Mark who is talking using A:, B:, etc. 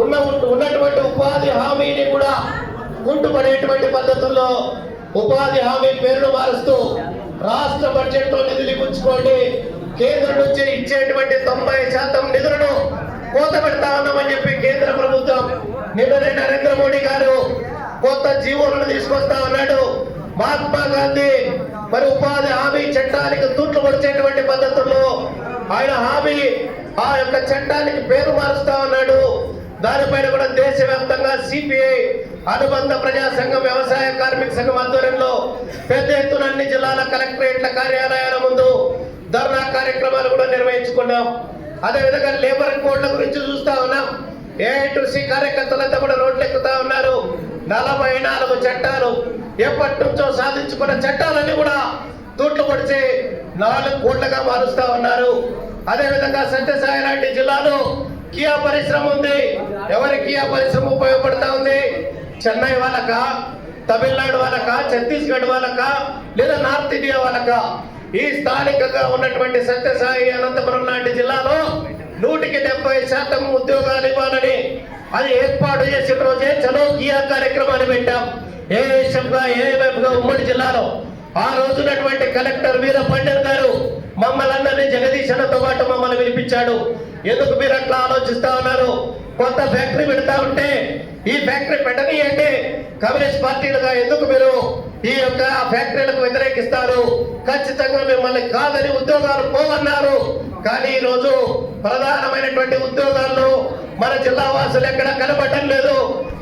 A: ఉన్న ఉన్నటువంటి ఉపాధి హామీని కూడా కుంటుపడేటువంటి పద్ధతుల్లో ఉపాధి హామీ పేరును మారుస్తూ రాష్ట్ర బడ్జెట్లో నిధులు ఇప్పించుకోండి. కేంద్రం నుంచి ఇచ్చేటువంటి తొంభై శాతం నిధులను కోత పెడతా ఉన్నామని చెప్పి కేంద్ర ప్రభుత్వం నిన్ననే నరేంద్ర మోడీ గారు కొత్త జీవోలను తీసుకొస్తా ఉన్నాడు. మహాత్మా గాంధీ మరి ఉపాధి హామీ చట్టానికి తూట్లు పడిచేటువంటి పద్ధతుల్లో ఆయన హామీ ఆ యొక్క చట్టానికి పేరు మారుస్తా ఉన్నాడు. దానిపైన కూడా దేశవ్యాప్తంగా సిపిఐ అనుబంధ ప్రజా సంఘం వ్యవసాయ కార్మిక సంఘం ఆధ్వర్యంలో పెద్ద ఎత్తున అన్ని జిల్లాల కలెక్టరేట్ల కార్యాలయాల ముందు ధర్నా కార్యక్రమాలు కూడా నిర్వహించుకున్నాం. అదేవిధంగా లేబర్ కోడ్ల గురించి చూస్తా ఉన్నాం. ఏఐ టు సి కార్యకర్తలంతా కూడా రోడ్లు ఎక్కుతా ఉన్నారు. నలభై నాలుగు చట్టాలు ఎప్పటి నుంచో సాధించుకున్న చట్టాలన్నీ కూడా తూట్లు పొడిచి నాలుగు కోట్లుగా మారుస్తా ఉన్నారు. అదేవిధంగా సత్యసాయి లాంటి జిల్లాలో కియా పరిశ్రమ ఉంది. ఎవరి ఆ పరిశ్రమ ఉపయోగపడతా ఉంది? చెన్నై వాళ్ళకా? తమిళనాడు వాళ్ళకా? ఛత్తీస్గఢ్ వాళ్ళకా? లేదా నార్త్ ఇండియా వాళ్ళకా? ఈ స్థానికంగా ఉన్నటువంటి సత్యసాయి అనంతపురం లాంటి జిల్లాలో నూటికి డెబ్బై శాతం ఉద్యోగాలు ఇవ్వాలని అది ఏర్పాటు చేసిన రోజే చలో కియా కార్యక్రమాన్ని పెట్టాం. ఏఎస్ఎఫ్గా ఏఎంఎఫ్గా ఉమ్మడి జిల్లాలో? ఆ రోజునటువంటి కలెక్టర్ వీర పండిత్ గారు మమ్మల్ని అందరినీ జగదీశనతో పాటు మమ్మల్ని వినిపించాడు ఎందుకు మీరు అట్లా ఆలోచిస్తా ఉన్నారు? కొత్త ఫ్యాక్టరీ పెడతా ఉంటే ఈ ఫ్యాక్టరీ పెట్టనీయండి కమ్యూనిస్ట్ పార్టీలుగా ఎందుకు మీరు ఈ యొక్క ఫ్యాక్టరీలకు వ్యతిరేకిస్తారు? ఖచ్చితంగా మిమ్మల్ని కాదని ఉద్యోగాలు పోవన్నారు. కానీ ఈ రోజు ప్రధానమైనటువంటి ఉద్యోగాల్లో మన జిల్లా వాసులు ఎక్కడ కనబడటం లేదు.